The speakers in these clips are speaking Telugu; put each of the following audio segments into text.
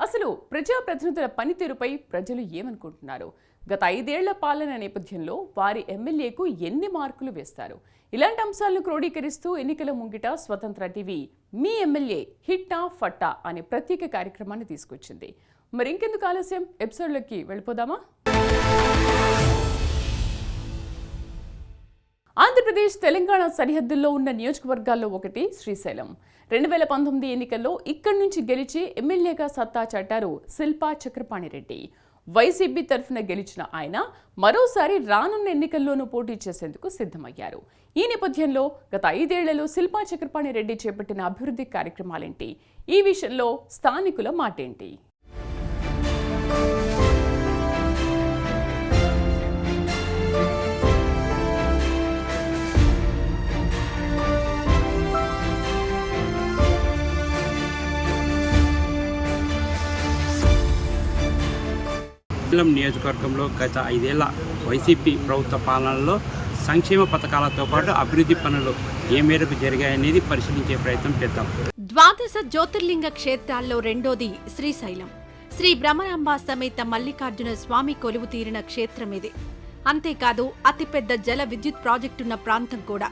అసలు ప్రజాప్రతినిధుల పనితీరుపై ప్రజలు ఏమనుకుంటున్నారు? గత ఐదేళ్ళ పాలన నేపథ్యంలో వారి ఎమ్మెల్యేకు ఎన్ని మార్కులు వేస్తారు? ఇలాంటి అంశాలను క్రోడీకరిస్తూ ఎన్నికల ముంగిట స్వతంత్ర టీవీ మీ ఎమ్మెల్యే హిట్టా ఫట్టా అనే ప్రత్యేక కార్యక్రమాన్ని తీసుకొచ్చింది. మరి ఇంకెందుకు ఆలస్యం? ఎపిసోడ్లోకి వెళ్ళిపోదామా? ఆంధ్రప్రదేశ్ తెలంగాణ సరిహద్దుల్లో ఉన్న నియోజకవర్గాల్లో ఒకటి శ్రీశైలం. రెండు వేల పంతొమ్మిది ఎన్నికల్లో ఇక్కడి నుంచి గెలిచి ఎమ్మెల్యేగా సత్తా చాటారు శిల్పా చక్రపాణిరెడ్డి. వైసీపీ తరఫున గెలిచిన ఆయన మరోసారి రానున్న ఎన్నికల్లోనూ పోటీ చేసేందుకు సిద్ధమయ్యారు. ఈ నేపథ్యంలో గత ఐదేళ్ళలో శిల్పా చక్రపాణిరెడ్డి చేపట్టిన అభివృద్ధి కార్యక్రమాలేంటి? ఈ విషయంలో స్థానికుల మాటేంటి? మండలం నియోజకవర్గంలో గత ఐదేళ్ళ వైసీపీ ప్రభుత్వ పాలనలో సంక్షేమ పథకాలతో పాటు అభివృద్ధి పనులు ఏ మేరకు జరిగాయనేది పరిశీలించే ప్రయత్నం చేద్దాం. ద్వాదశ జ్యోతిర్లింగ క్షేత్రాల్లో రెండోది శ్రీశైలం. శ్రీ భ్రమరాంబ సమేత మల్లికార్జున స్వామి కొలువు తీరిన క్షేత్రం ఇది. అంతేకాదు అతిపెద్ద జల విద్యుత్ ప్రాజెక్టున్న ప్రాంతం కూడా.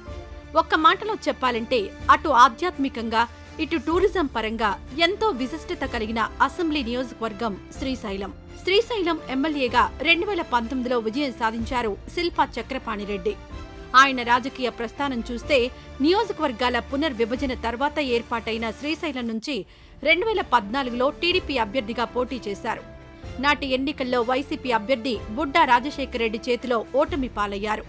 ఒక్క మాటలో చెప్పాలంటే అటు ఆధ్యాత్మికంగా ఇటు టూరిజం పరంగా ఎంతో విశిష్టత కలిగిన అసెంబ్లీ నియోజకవర్గం శ్రీశైలం. శ్రీశైలం ఎమ్మెల్యేగా రెండు వేల పంతొమ్మిదిలో విజయం సాధించారు శిల్పా చక్రపాణిరెడ్డి. ఆయన రాజకీయ ప్రస్థానం చూస్తే నియోజకవర్గాల పునర్విభజన తర్వాత ఏర్పాటైన శ్రీశైలం నుంచి రెండు వేల పద్నాలుగులో టీడీపీ అభ్యర్థిగా పోటీ చేశారు. నాటి ఎన్నికల్లో వైసీపీ అభ్యర్థి బుడ్డా రాజశేఖర రెడ్డి చేతిలో ఓటమి పాలయ్యారు.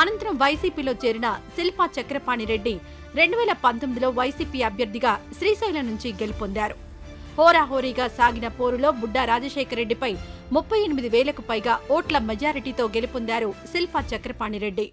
అనంతరం వైసీపీలో చేరిన శిల్పా చక్రపాణిరెడ్డి రెండు వేల పంతొమ్మిదిలో వైసీపీ అభ్యర్థిగా శ్రీశైలం నుంచి గెలుపొందారు. హోరాహోరీగా సాగిన పోరులో బుడ్డా రాజశేఖర రెడ్డిపై ముప్పై ఎనిమిది వేలకు పైగా ఓట్ల మెజారిటీతో గెలుపొందారు శిల్పా చక్రపాణిరెడ్డి.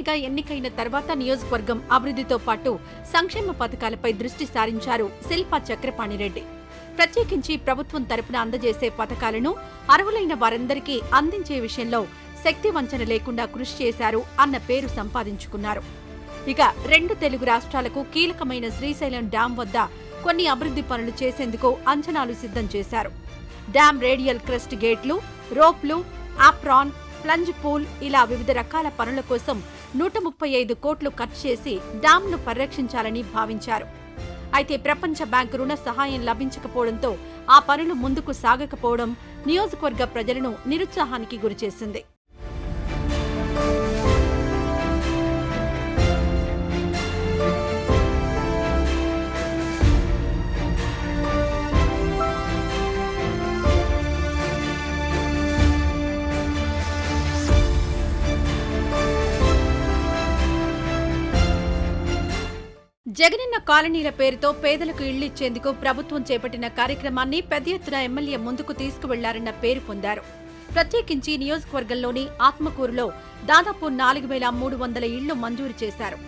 ఎమ్మెల్యేగా ఎన్నికైన తర్వాత నియోజకవర్గం అభివృద్ధితో పాటు సంక్షేమ పథకాలపై దృష్టి సారించారు శిల్పా చక్రపాణిరెడ్డి. ప్రత్యేకించి ప్రభుత్వం తరపున అందజేసే పథకాలను అర్హులైన వారందరికీ అందించే విషయంలో శక్తి వంచన లేకుండా కృషి చేశారు అన్న పేరు సంపాదించుకున్నారు. ఇక రెండు తెలుగు రాష్ట్రాలకు కీలకమైన శ్రీశైలం డ్యాం వద్ద కొన్ని అభివృద్ధి పనులు చేసేందుకు అంచనాలు సిద్ధం చేశారు. డ్యాం రేడియల్ క్రస్ట్ గేట్లు రోప్లు ఆప్రాన్ ప్లంజ్ పూల్ ఇలా వివిధ రకాల పనుల కోసం నూట ముప్పై ఐదు కోట్లు ఖర్చు చేసి డామ్ను పరిరక్షించాలని భావించారు. అయితే ప్రపంచ బ్యాంకు రుణ సహాయం లభించకపోవడంతో ఆ పనులు ముందుకు సాగకపోవడం నియోజకవర్గ ప్రజలను నిరుత్సాహానికి గురిచేసింది. జగనన్న కాలనీల పేరుతో పేదలకు ఇళ్ళిచ్చేందుకు ప్రభుత్వం చేపట్టిన కార్యక్రమాన్ని పెద్ద ఎత్తున ఎమ్మెల్యే ముందుకు తీసుకువెళ్ళారన్న పేరు పొందారు. ప్రత్యేకించి నియోజకవర్గంలోని ఆత్మకూరులో దాదాపు నాలుగు వేల మూడు వందల ఇళ్ళు మంజూరు చేశారు.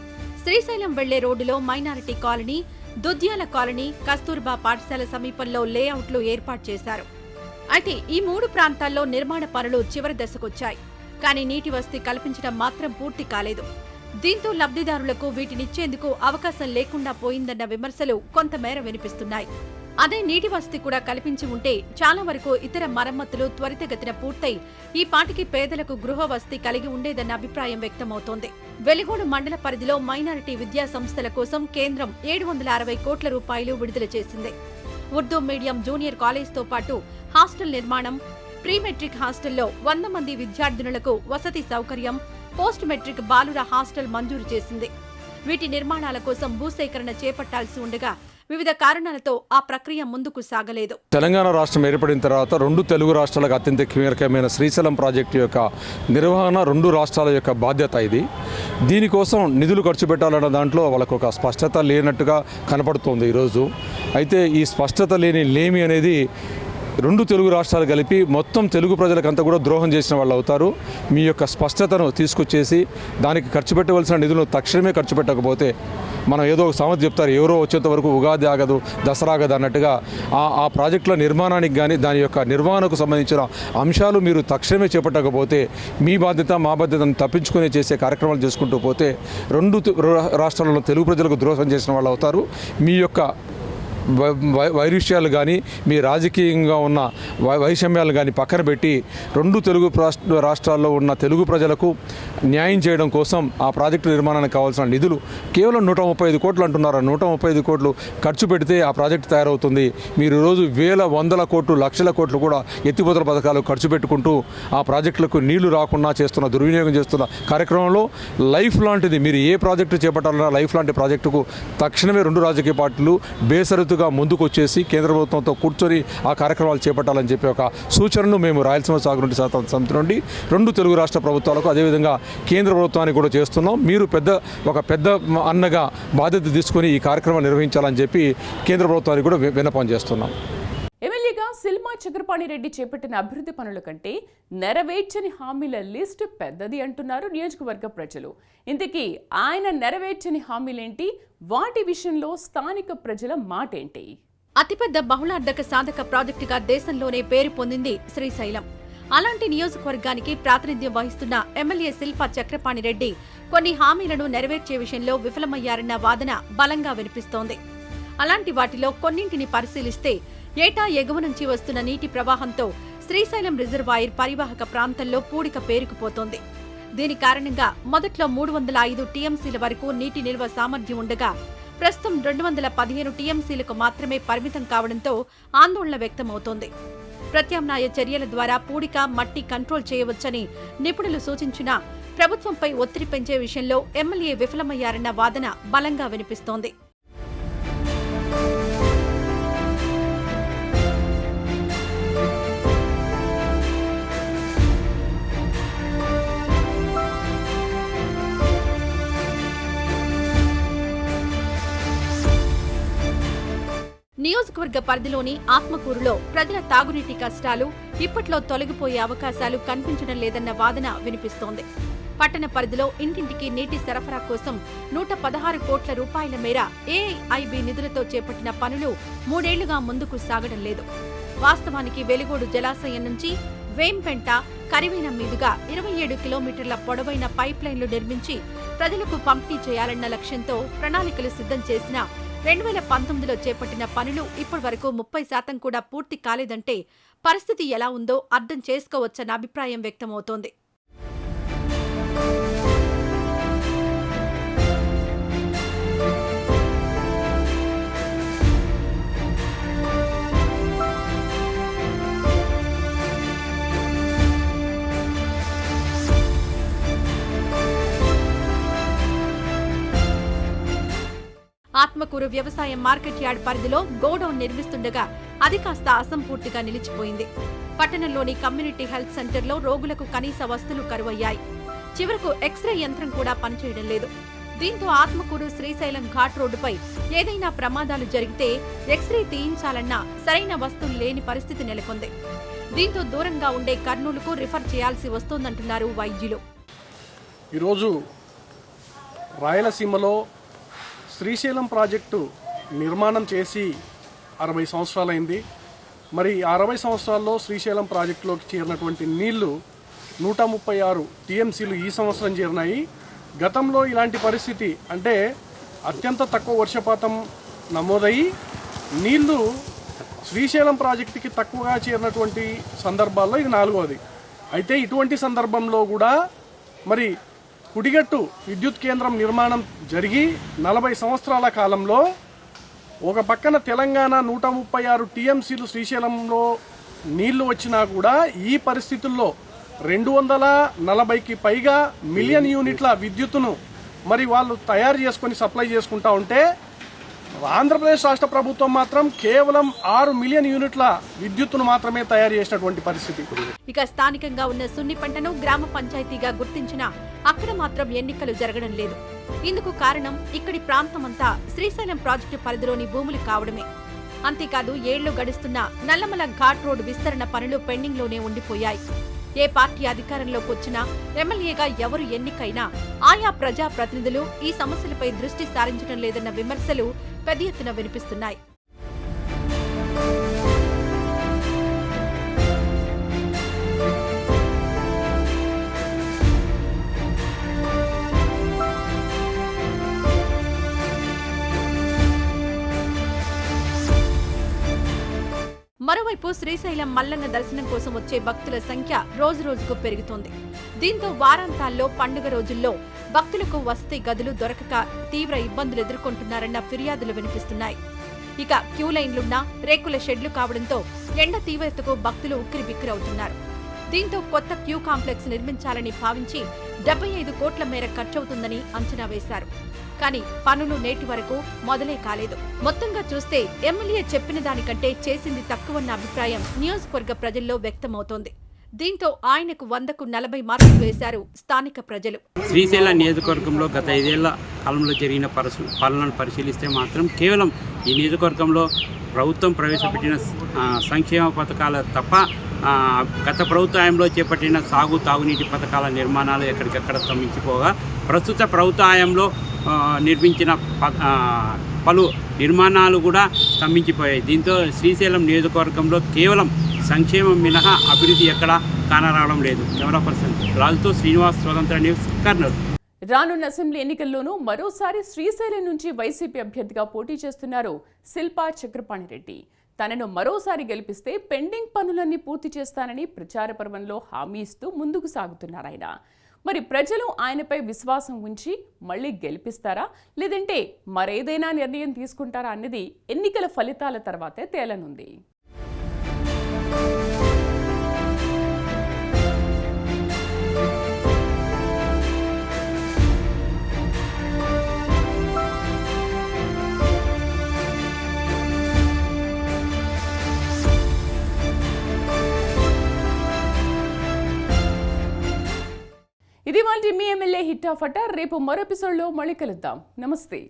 శ్రీశైలం వెళ్ళే రోడ్డులో minority colony Dudyala colony Kasturba పాఠశాల సమీపంలో లేఅవుట్లు ఏర్పాటు చేశారు. అయితే ఈ మూడు ప్రాంతాల్లో నిర్మాణ పనులు చివరి దశకొచ్చాయి. కానీ నీటి వసతి కల్పించడం మాత్రం పూర్తి కాలేదు. దీంతో లబ్ధిదారులకు వీటినిచ్చేందుకు అవకాశం లేకుండా పోయిందన్న విమర్శలు కొంతమేర వినిపిస్తున్నాయి. అదే నీటి వసతి కూడా కల్పించి ఉంటే చాలా వరకు ఇతర మరమ్మతులు త్వరితగతిన పూర్తయి ఈ పాటికి పేదలకు గృహ వసతి కలిగి ఉండేదన్న అభిప్రాయం వ్యక్తమవుతోంది. వెలిగోడు మండల పరిధిలో మైనారిటీ విద్యా సంస్థల కోసం కేంద్రం ఏడు వందల అరవై కోట్ల రూపాయలు విడుదల చేసింది. ఉర్దూ మీడియం జూనియర్ కాలేజ్తో పాటు హాస్టల్ నిర్మాణం ప్రీ మెట్రిక్ హాస్టల్లో వంద మంది విద్యార్థినులకు వసతి సౌకర్యం పోస్ట్ మెట్రిక్ బాలుర హాస్టల్ మంజూరు చేసింది. వీటి నిర్మాణాల కోసం భూసేకరణ చేపట్టాల్సి ఉండగా వివిధ కారణాలతో ఆ ప్రక్రియ ముందుకు సాగలేదు. తెలంగాణ రాష్ట్రం ఏర్పడిన తర్వాత రెండు తెలుగు రాష్ట్రాలకు అత్యంత కీలకమైన శ్రీశైలం ప్రాజెక్టు యొక్క నిర్వహణ రెండు రాష్ట్రాల యొక్క బాధ్యత ఇది. దీనికోసం నిధులు ఖర్చు పెట్టాలన్న దాంట్లో వాళ్ళకు ఒక స్పష్టత లేనట్టుగా కనపడుతోంది ఈరోజు. అయితే ఈ స్పష్టత లేని లేమి అనేది రెండు తెలుగు రాష్ట్రాలు కలిపి మొత్తం తెలుగు ప్రజలకంతా కూడా ద్రోహం చేసిన వాళ్ళు అవుతారు. మీ యొక్క స్పష్టతను తీసుకొచ్చేసి దానికి ఖర్చు పెట్టవలసిన నిధులను తక్షణమే ఖర్చు పెట్టకపోతే మనం ఏదో ఒక సామెత చెప్తారు ఎవరో వచ్చేంత వరకు ఉగాది ఆగదు దసరా ఆగదు అన్నట్టుగా ఆ ఆ ప్రాజెక్టుల నిర్మాణానికి కానీ దాని యొక్క నిర్వహణకు సంబంధించిన అంశాలు మీరు తక్షణమే చేపట్టకపోతే మీ బాధ్యత మా బాధ్యతను తప్పించుకునే చేసే కార్యక్రమాలు చేసుకుంటూ పోతే రెండు రాష్ట్రాలలో తెలుగు ప్రజలకు ద్రోహం చేసిన వాళ్ళు అవుతారు. మీ యొక్క వైరుష్యాలు కానీ మీ రాజకీయంగా ఉన్న వై- వైషమ్యాలు కానీ పక్కన పెట్టి రెండు తెలుగు రాష్ట్రాల్లో ఉన్న తెలుగు ప్రజలకు న్యాయం చేయడం కోసం ఆ ప్రాజెక్టు నిర్మాణానికి కావాల్సిన నిధులు కేవలం నూట ముప్పై ఐదు కోట్లు అంటున్నారు? నూట ముప్పై ఐదు కోట్లు ఖర్చు పెడితే ఆ ప్రాజెక్టు తయారవుతుంది. మీరు రోజు వేల వందల కోట్లు లక్షల కోట్లు కూడా ఎత్తిపోతల పథకాలు ఖర్చు పెట్టుకుంటూ ఆ ప్రాజెక్టులకు నీళ్ళు రాకుండా చేస్తున్న దుర్వినియోగం చేస్తున్న కార్యక్రమంలో లైఫ్ లాంటిది. మీరు ఏ ప్రాజెక్టు చేపట్టాలన్నా లైఫ్ లాంటి ప్రాజెక్టుకు తక్షణమే రెండు రాజకీయ పార్టీలు బేసరితుగా ముందుకు వచ్చేసి కేంద్ర ప్రభుత్వంతో కూర్చొని ఆ కార్యక్రమాలు చేపట్టాలని చెప్పి ఒక సూచనను మేము రాయలసీమ సాగునీటి నుండి సమితి నుండి రెండు తెలుగు రాష్ట్ర ప్రభుత్వాలకు అదేవిధంగా కేంద్ర ప్రభుత్వానికి కూడా చేస్తున్నాం. మీరు పెద్ద ఒక పెద్ద అన్నగా బాధ్యత తీసుకొని ఈ కార్యక్రమం నిర్వహించాలని చెప్పి కేంద్ర ప్రభుత్వానికి కూడా విన్నపం చేస్తున్నాం. సిల్మా చక్రపాణి రెడ్డి చేపట్టిన అభివృద్ధి పనుల కంటే నెరవేర్చని హామీల లిస్టు పెద్దది అంటున్నారు నియోజకవర్గ ప్రజలు. ఇంతకీ ఆయన నెరవేర్చని హామీలేంటి? వాటి విషయంలో స్థానిక ప్రజల మాటేంటి? అతిపెద్ద బహుళార్ధక సాధక ప్రాజెక్టుగా దేశంలోనే పేరు పొందింది శ్రీశైలం. అలాంటి నియోజకవర్గానికి ప్రాతినిధ్యం వహిస్తున్న ఎమ్మెల్యే శిల్పా చక్రపాణి రెడ్డి కొన్ని హామీలను నెరవేర్చే విషయంలో విఫలమయ్యారన్న వాదన బలంగా వినిపిస్తోంది. అలాంటి వాటిలో కొన్నింటిని పరిశీలిస్తే ఏటా ఎగువ నుంచి వస్తున్న నీటి ప్రవాహంతో శ్రీశైలం రిజర్వాయర్ పరివాహక ప్రాంతంలో పూడిక పేరుకుపోతోంది. దీని కారణంగా మొదట్లో మూడు వందల ఐదు టీఎంసీల వరకు నీటి నిల్వ సామర్థ్యం ఉండగా ప్రస్తుతం రెండు వందల పదిహేను టీఎంసీలకు మాత్రమే పరిమితం కావడంతో ఆందోళన వ్యక్తమవుతోంది. ప్రత్యామ్నాయ చర్యల ద్వారా పూడిక మట్టి కంట్రోల్ చేయవచ్చని నిపుణులు సూచించినా ప్రభుత్వంపై ఒత్తిడి పెంచే విషయంలో ఎమ్మెల్యే విఫలమయ్యారన్న వాదన బలంగా వినిపిస్తోంది. నియోజకవర్గ పరిధిలోని ఆత్మకూరులో ప్రజల తాగునీటి కష్టాలు ఇప్పట్లో తొలగిపోయే అవకాశాలు కనిపించడం లేదన్న వాదన వినిపిస్తోంది. పట్టణ పరిధిలో ఇంటింటికి నీటి సరఫరా కోసం నూట పదహారు కోట్ల రూపాయల మేర ఏఐబి నిధులతో చేపట్టిన పనులు మూడేళ్ళుగా ముందుకు సాగడం లేదు. వాస్తవానికి వెలుగోడు జలాశయం నుంచి వేంపెంట కరివీనం మీదుగా ఇరవై ఏడు కిలోమీటర్ల పొడవైన పైప్ లైన్లు నిర్మించి ప్రజలకు పంపిణీ చేయాలన్న లక్ష్యంతో ప్రణాళికలు సిద్ధం చేసిన రెండు వేల పంతొమ్మిదిలో చేపట్టిన పనులు ఇప్పటి వరకు ముప్పై శాతం కూడా పూర్తి కాలేదంటే పరిస్థితి ఎలా ఉందో అర్థం చేసుకోవచ్చన్న అభిప్రాయం వ్యక్తమవుతోంది. ఆత్మకూరు వ్యవసాయ మార్కెట్ యార్డ్ పరిధిలో గోడౌన్ నిర్మిస్తుండగా అది కాస్త అసంపూర్తిగా నిలిచిపోయింది. పట్టణంలోని కమ్యూనిటీ హెల్త్ సెంటర్లో రోగులకు కనీస వస్తువులు కరువయ్యాయి. చివరకు ఎక్స్రే యంత్రం కూడా పనిచేయడం లేదు. దీంతో ఆత్మకూరు శ్రీశైలం ఘాట్ రోడ్డుపై ఏదైనా ప్రమాదాలు జరిగితే ఎక్స్రే తీయించాలన్నా సరైన వస్తువులు లేని పరిస్థితి నెలకొంది. దీంతో దూరంగా ఉండే కర్నూలుకు రిఫర్ చేయాల్సి వస్తోందంటున్నారు వైద్యులు. ఈరోజు రాయలసీమలో శ్రీశైలం ప్రాజెక్టు నిర్మాణం చేసి అరవై సంవత్సరాలైంది. మరి అరవై సంవత్సరాల్లో శ్రీశైలం ప్రాజెక్టులోకి చేరినటువంటి నీళ్ళు నూట ముప్పై ఆరు టీఎంసీలు ఈ సంవత్సరం చేరినాయి. గతంలో ఇలాంటి పరిస్థితి అంటే అత్యంత తక్కువ వర్షపాతం నమోదయ్యి నీళ్ళు శ్రీశైలం ప్రాజెక్టుకి తక్కువగా చేరినటువంటి సందర్భాల్లో ఇది నాలుగవది అయితే ఇటువంటి సందర్భంలో కూడా మరి కుడిగట్టు విద్యుత్ కేంద్రం నిర్మాణం జరిగి నలభై సంవత్సరాల కాలంలో ఒక పక్కన తెలంగాణ నూట ముప్పై ఆరు టీఎంసీలు శ్రీశైలంలో నీళ్ళు వచ్చినా కూడా ఈ పరిస్థితుల్లో రెండు వందల నలభైకి పైగా మిలియన్ యూనిట్ల విద్యుత్తును మరి వాళ్ళు తయారు చేసుకొని సప్లై చేసుకుంటా ఉంటే ఆంధ్రప్రదేశ్ రాష్ట్ర ప్రభుత్వం మాత్రం కేవలం ఆరు మిలియన్ యూనిట్ల విద్యుత్తును మాత్రమే తయారు చేసినటువంటి పరిస్థితి. ఇక స్థానికంగా ఉన్న సున్ని పంటను గ్రామ పంచాయతీగా గుర్తించినా అక్కడ మాత్రం ఎన్నికలు జరగడం లేదు. ఇందుకు కారణం ఇక్కడి ప్రాంతమంతా శ్రీశైలం ప్రాజెక్టు పరిధిలోని భూములు కావడమే. అంతేకాదు ఏళ్ళు గడుస్తున్న నల్లమల ఘాట్ రోడ్డు విస్తరణ పనులు పెండింగ్లోనే ఉండిపోయాయి. ఏ పార్టీ అధికారంలోకి వచ్చినా ఎమ్మెల్యేగా ఎవరు ఎన్నికైనా ఆయా ప్రజా ప్రతినిధులు ఈ సమస్యలపై దృష్టి సారించడం లేదన్న విమర్శలు పెద్ద ఎత్తున వినిపిస్తున్నాయి. మరోవైపు శ్రీశైలం మల్లన్న దర్శనం కోసం వచ్చే భక్తుల సంఖ్య రోజు రోజుకు పెరుగుతోంది. దీంతో వారాంతాల్లో పండుగ రోజుల్లో భక్తులకు వసతి గదులు దొరకక తీవ్ర ఇబ్బందులు ఎదుర్కొంటున్నారన్న ఫిర్యాదులు వినిపిస్తున్నాయి. ఇక క్యూ లైన్లున్నా రేకుల షెడ్లు కావడంతో ఎండ తీవ్రతకు భక్తులు ఉక్కిరిబిక్కిరవుతున్నారు. దీంతో కొత్త క్యూ కాంప్లెక్స్ నిర్మించాలని భావించి డెబ్బై ఐదు కోట్ల మేర ఖర్చవుతుందని అంచనా వేశారు. కానీ పనులు నేటి వరకు మొదలే కాలేదు. మొత్తంగా చూస్తే ఎమ్మెల్యే చెప్పిన దానికంటే చేసింది తక్కువన్న అభిప్రాయం నియోజకవర్గ ప్రజల్లో వ్యక్తమవుతోంది. దీంతో ఆయనకు వందకు నలభై మార్కులు వేశారు స్థానిక ప్రజలు. శ్రీశైల నియోజకవర్గంలో గత ఐదేళ్ళ కాలంలో జరిగిన పరిశీ పాలనను పరిశీలిస్తే మాత్రం కేవలం ఈ నియోజకవర్గంలో ప్రభుత్వం ప్రవేశపెట్టిన సంక్షేమ పథకాల తప్ప గత ప్రభుత్వంలో చేపట్టిన సాగు తాగునీటి పథకాల నిర్మాణాలు ఎక్కడికెక్కడ స్తంభించిపోగా ప్రస్తుత ప్రభుత్వంలో నిర్మించిన ప- పలు నిర్మాణాలు కూడా స్తంభించిపోయాయి. దీంతో శ్రీశైలం నియోజకవర్గంలో కేవలం సంక్షేమం మినహా అభివృద్ధి ఎక్కడా కానరావడం లేదు. కెమెరా పర్సన్ రాజుతో శ్రీనివాస్ స్వతంత్ర న్యూస్ కర్నూలు. రానున్న అసెంబ్లీ ఎన్నికల్లోనూ మరోసారి శ్రీశైలం నుంచి వైసీపీ అభ్యర్థిగా పోటీ చేస్తున్నారు శిల్పా చక్రపాణిరెడ్డి. తనను మరోసారి గెలిపిస్తే పెండింగ్ పనులన్నీ పూర్తి చేస్తానని ప్రచార పర్వంలో హామీ ఇస్తూ ముందుకు సాగుతున్నారు ఆయన. మరి ప్రజలు ఆయనపై విశ్వాసం ఉంచి మళ్ళీ గెలిపిస్తారా? లేదంటే మరేదైనా నిర్ణయం తీసుకుంటారా అన్నది ఎన్నికల ఫలితాల తర్వాతే తేలనుంది. ఇది మీ ఎమ్మెల్యే హిట్ ఆఫ్ అట. రేపు మరో ఎపిసోడ్లో మళ్ళీ కలుద్దాం. నమస్తే.